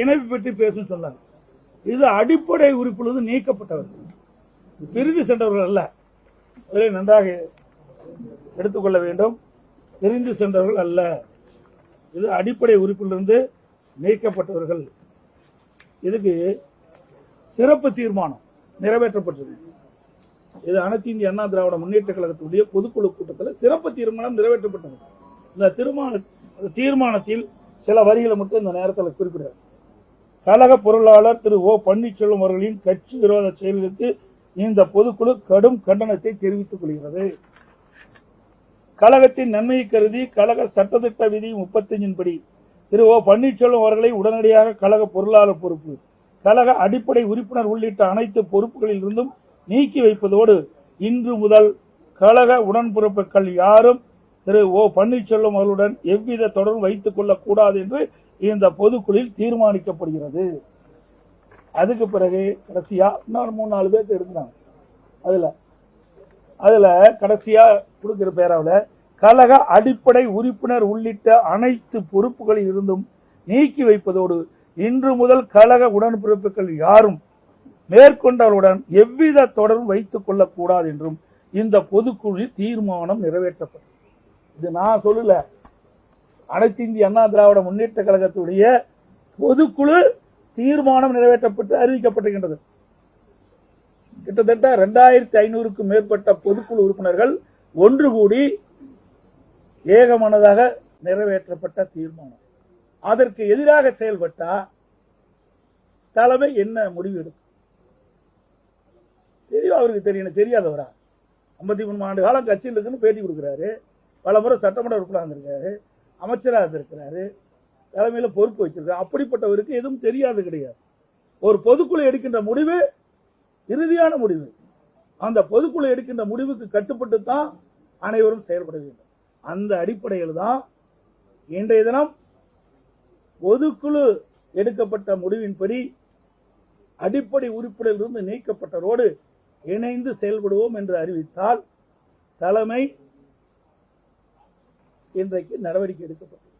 இணைப்பு பற்றி பேசும் சொன்னாங்க. இது அடிப்படை உறுப்பிலிருந்து நீக்கப்பட்டவர்கள் பிரிந்து சென்றவர்கள் அல்ல. அதை நன்றாக எடுத்துக்கொள்ள வேண்டும். பிரிந்து சென்றவர்கள் அல்ல. இது அடிப்படை உறுப்பிலிருந்து நீக்கப்பட்டவர்கள். இதுக்கு சிறப்பு தீர்மானம் நிறைவேற்றப்பட்டது இது அனைத்து இந்திய அண்ணா திராவிட முன்னேற்ற கழகத்துடைய பொதுக்குழு கூட்டத்தில் சிறப்பு தீர்மானம் நிறைவேற்றப்பட்டது. இந்த தீர்மான அந்த தீர்மானத்தில் சில வரிகளை மட்டும் இந்த நேரத்தில் குறிப்பிடுறார் கழக பொருளாளர் திரு ஓ பன்னீர்செல்வம் அவர்களின் கட்சி விரோத செயல்களுக்கு இந்த பொதுக்குழு கடும் கண்டனத்தை தெரிவித்துக் கொள்கிறது. கழகத்தின் நன்மையை கருதி கழக சட்டத்திட்ட விதி முப்பத்தஞ்சின் படி திரு ஓ பன்னீர்செல்வம் அவர்களை உடனடியாக கழக பொருளாளர் பொறுப்பு கழக அடிப்படை உறுப்பினர் உள்ளிட்ட அனைத்து பொறுப்புகளில் இருந்தும் நீக்கி வைப்பதோடு இன்று முதல் கழக உடன்பிறப்புகள் யாரும் திரு ஓ பன்னீர்செல்வம் அவர்களுடன் எவ்வித தொடர்பு வைத்துக் கொள்ளக்கூடாது என்று இந்த பொதுக்குழுவில் தீர்மானிக்கப்படுகிறது. அதுக்கு பிறகு கடைசியா இன்னொரு மூணு நாலு பேர்த்து இருந்தாங்க அதுல அதுல கடைசியா கொடுக்கிற பேராவில் கழக அடிப்படை உறுப்பினர் உள்ளிட்ட அனைத்து பொறுப்புகளில் இருந்தும் நீக்கி வைப்பதோடு இன்று முதல் கழக உடன்பிறப்புகள் யாரும் மேற்கொண்டவர்களுடன் எவ்வித தொடர்பு வைத்துக் கொள்ளக்கூடாது என்றும் இந்த பொதுக்குழுவில் தீர்மானம் நிறைவேற்றப்படும் இது நான் சொல்லல. அனைத்து இந்திய அண்ணா திராவிட முன்னேற்ற கழகத்துடைய பொதுக்குழு தீர்மானம் நிறைவேற்றப்பட்டு அறிவிக்கப்பட்டிருக்கின்றது. கிட்டத்தட்ட இரண்டாயிரத்தி ஐநூறுக்கும் மேற்பட்ட பொதுக்குழு உறுப்பினர்கள் ஒன்று கூடி ஏகமனதாக நிறைவேற்றப்பட்ட தீர்மானம். அதற்கு எதிராக செயல்பட்டா தலைமை என்ன முடிவு எடுக்கும்? தெரியும் அவருக்கு தெரியும் தெரியாதவரா? ஐம்பத்தி மூணு ஆண்டு காலம் கட்சியில் இருக்குன்னு பேட்டி கொடுக்குறாரு. பல முறை சட்டமன்ற உறுப்பினர் இருந்திருக்காரு. அமைச்சராக இருந்திருக்கிறாரு தலைமையில் பொறுப்பு வச்சிருக்காரு. அப்படிப்பட்டவருக்கு எதுவும் தெரியாது கிடையாது. ஒரு பொதுக்குழு எடுக்கின்ற முடிவு இறுதியான முடிவு. அந்த பொதுக்குழு எடுக்கின்ற முடிவுக்கு கட்டுப்பட்டு தான் அனைவரும் செயல்பட வேண்டும். அந்த அடிப்படையில் தான் இன்றைய தினம் பொதுக்குழு எடுக்கப்பட்ட முடிவின்படி அடிப்படை உறுப்பினரிலிருந்து நீக்கப்பட்டதோடு இணைந்து செயல்படுவோம் என்று அறிவித்தால் தலைமை இன்றைக்கு நடவடிக்கை எடுக்கப்பட்டது.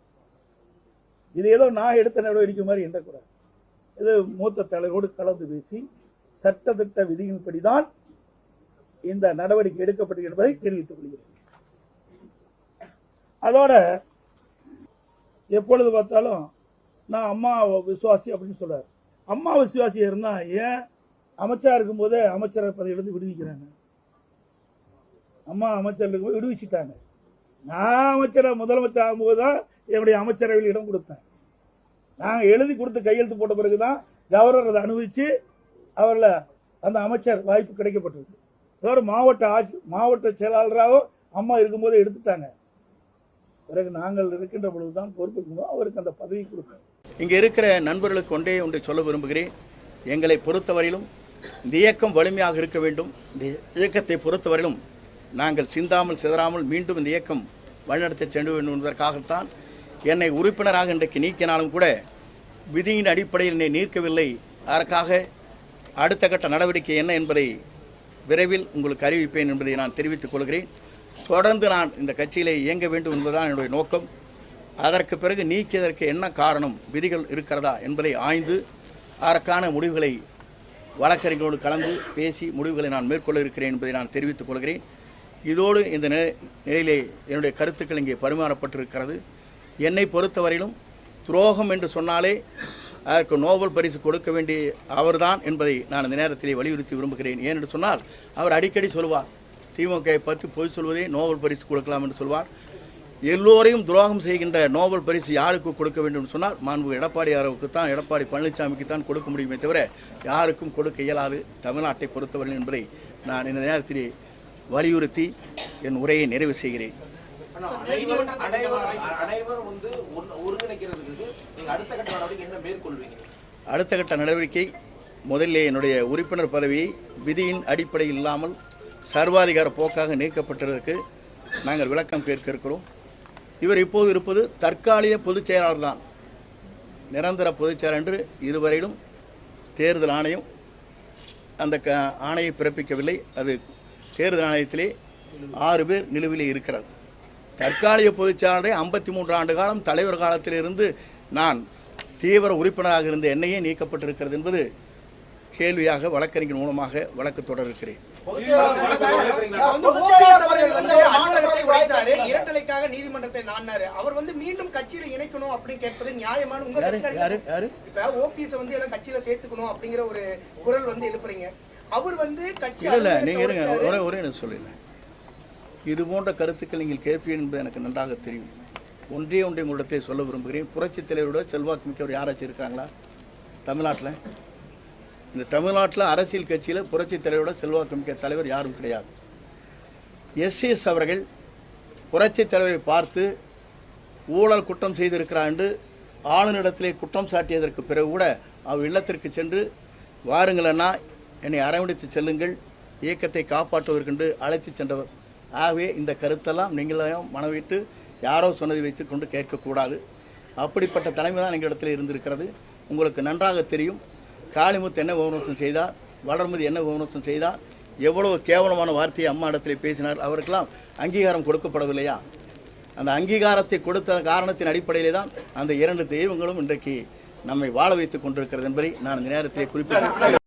இது ஏதோ நான் எடுத்த நடவடிக்கை மாதிரி எண்ணக்கூடாது இது மூத்த தலைவரோடு கலந்து பேசி சட்டத்திட்ட விதியின்படிதான் இந்த நடவடிக்கை எடுக்கப்பட்டது என்பதை தெரிவித்துக் கொள்கிறேன். அதோட எப்பொழுது பார்த்தாலும் நான் அம்மா விசுவாசி அப்படின்னு சொல்றாரு. அம்மா விசுவாசியா இருந்தா ஏன் அமைச்சரா இருக்கும்போதே அமைச்சர் பதவியிலிருந்து விடுவிக்கிறாங்க? அம்மா அமைச்சர் இருக்கும்போது விடுவிச்சுட்டாங்க. நான் அமைச்சரை முதலமைச்சர் ஆகும்போது தான் என்னுடைய அமைச்சரவையில் இடம் கொடுத்தேன். நாங்கள் எழுதி கொடுத்து கையெழுத்து போட்ட பிறகுதான் கவர்னர் அதை அனுபவித்து அவரில் அந்த அமைச்சர் வாய்ப்பு கிடைக்கப்பட்டிருக்கு. வேறு மாவட்ட ஆட்சி மாவட்ட செயலாளராக அம்மா இருக்கும்போதே எடுத்துட்டாங்க. பிறகு நாங்கள் இருக்கின்ற பொழுதுதான் பொறுப்பு அவருக்கு அந்த பதவி கொடுப்பேன் இங்கே இருக்கிற நண்பர்களுக்கு ஒன்றே ஒன்றை சொல்ல விரும்புகிறேன். எங்களை பொறுத்தவரையிலும் இந்த இயக்கம் வலிமையாக இருக்க வேண்டும். இந்த இயக்கத்தை பொறுத்தவரையிலும் நாங்கள் சிந்தாமல் சிதறாமல் மீண்டும் இந்த இயக்கம் வழிநடத்தி சென்று வேண்டும் என்பதற்காகத்தான் என்னை உறுப்பினராக இன்றைக்கு நீக்கினாலும் கூட விதியின் அடிப்படையில் என்னை நீக்கவில்லை. அதற்காக அடுத்த கட்ட நடவடிக்கை என்ன என்பதை விரைவில் உங்களுக்கு அறிவிப்பேன் என்பதை நான் தெரிவித்துக் கொள்கிறேன். தொடர்ந்து நான் இந்த கட்சியிலே இயங்க வேண்டும் என்பதுதான் என்னுடைய நோக்கம். அதற்கு பிறகு நீக்கியதற்கு என்ன காரணம் விதிகள் இருக்கிறதா என்பதை ஆய்ந்து அதற்கான முடிவுகளை வழக்கறிஞரோடு கலந்து பேசி முடிவுகளை நான் மேற்கொள்ள இருக்கிறேன் என்பதை நான் தெரிவித்துக் கொள்கிறேன். இதோடு இந்த நிலையிலே என்னுடைய கருத்துக்கள் இங்கே பரிமாறப்பட்டிருக்கிறது. என்னை பொறுத்தவரையிலும் துரோகம் என்று சொன்னாலே அதற்கு நோபல் பரிசு கொடுக்க வேண்டிய அவர்தான் என்பதை நான் இந்த நேரத்திலே வலியுறுத்தி விரும்புகிறேன். ஏனென்று சொன்னால் அவர் அடிக்கடி சொல்வார் திமுகவை பற்றி பொய் சொல்வதே நோபல் பரிசு கொடுக்கலாம் என்று சொல்வார். எல்லோரையும் துரோகம் செய்கின்ற நோபல் பரிசு யாருக்கு கொடுக்க வேண்டும் என்று சொன்னால் மாண்பு எடப்பாடியாருக்கு தான் எடப்பாடி பழனிசாமிக்கு தான் கொடுக்க முடியுமே தவிர யாருக்கும் கொடுக்க இயலாது தமிழ்நாட்டை பொறுத்தவரை என்பதை நான் இந்த நேரத்திலே வலியுறுத்தி என் உரையை நிறைவு செய்கிறேன். அடுத்த கட்ட நடவடிக்கை முதலில் என்னுடைய உறுப்பினர் பதவியை விதியின் அடிப்படையில் இல்லாமல் சர்வாதிகார போக்காக நீக்கப்பட்டதற்கு நாங்கள் விளக்கம் கேட்க இருக்கிறோம். இவர் இப்போது இருப்பது தற்காலிக பொதுச் செயலாளர் தான். நிரந்தர பொதுச் செயலாளர் என்று இதுவரையிலும் தேர்தல் ஆணையம் அந்த க ஆணையை பிறப்பிக்கவில்லை. அது தேர்தல் ஆணையத்திலே ஆறு பேர் நிலுவிலே இருக்கிறது தற்காலிக பொதுச் செயலாளரை ஐம்பத்தி மூன்று ஆண்டு காலம் தலைவர் காலத்திலிருந்து நான் தீவிர உறுப்பினராக இருந்த என்னையே நீக்கப்பட்டிருக்கிறது என்பது கேள்வியாக வழக்கறிஞர் மூலமாக வழக்கு தொடர இருக்கிறேன். வந்து OPS அவர்கள் வந்து ஆட்டத்தை உடைச்சாரு, இரட்டலைக்காக நீதிமன்றத்தை நாடினாரு. அவர் வந்து மீண்டும் கட்சியில இணைக்கணும் அப்படின்னு கேட்பது நியாயமான உங்க யாரு? கட்சியில யாரு? யாரு? இப்ப ஓபிஎஸ் வந்து எல்லாம் கட்சியில சேர்த்துக்கணும் அப்படிங்கிற ஒரு குரல் வந்து எழுப்புறீங்க. அவர் வந்து கட்சி இல்லை நீங்கள் இருங்க. ஒரே ஒரே எனக்கு சொல்லுங்க இது போன்ற கருத்துக்கள் நீங்கள் கேட்பீர்கள் என்பது எனக்கு நன்றாக தெரியும். ஒன்றே ஒன்றை உங்களிடத்தை சொல்ல விரும்புகிறேன். புரட்சித் தலைவரோட செல்வாக்கு மிக்கவர் யாராச்சும் இருக்காங்களா? தமிழ்நாட்டில்? இந்த தமிழ்நாட்டில் அரசியல் கட்சியில் புரட்சித் தலைவரோட செல்வாக்கு மிக்க தலைவர் யாரும் கிடையாது. எஸ்எஸ் அவர்கள் புரட்சித் தலைவரை பார்த்து ஊழல் குற்றம் செய்திருக்கிறார் என்று ஆளுநரிடத்திலே குற்றம் சாட்டியதற்கு பிறகு கூட அவர் இல்லத்திற்கு சென்று வாருங்கள் அண்ணா என்னை அரவணைத்து செல்லுங்கள். இயக்கத்தை காப்பாற்றுவதற்கென்று அழைத்து சென்றவர். ஆகவே இந்த கருத்தெல்லாம் நீங்களும் மனவிட்டு யாரோ சொன்னதை வைத்து கொண்டு கேட்கக்கூடாது. அப்படிப்பட்ட தலைமை தான் எங்களிடத்தில் இருந்திருக்கிறது. உங்களுக்கு நன்றாக தெரியும். காளிமுத்து என்ன விமர்சனம் செய்தார்? வளர்மதி என்ன விமர்சனம் செய்தார்? எவ்வளவு கேவலமான வார்த்தையை அம்மா இடத்துல பேசினார்? அவருக்கெல்லாம் அங்கீகாரம் கொடுக்கப்படவில்லையா? அந்த அங்கீகாரத்தை கொடுத்த காரணத்தின் அடிப்படையிலே தான் அந்த இரண்டு தெய்வங்களும் இன்றைக்கு நம்மை வாழ வைத்துக் கொண்டிருக்கிறது என்பதை நான் இந்த நேரத்திலே குறிப்பிட்டேன்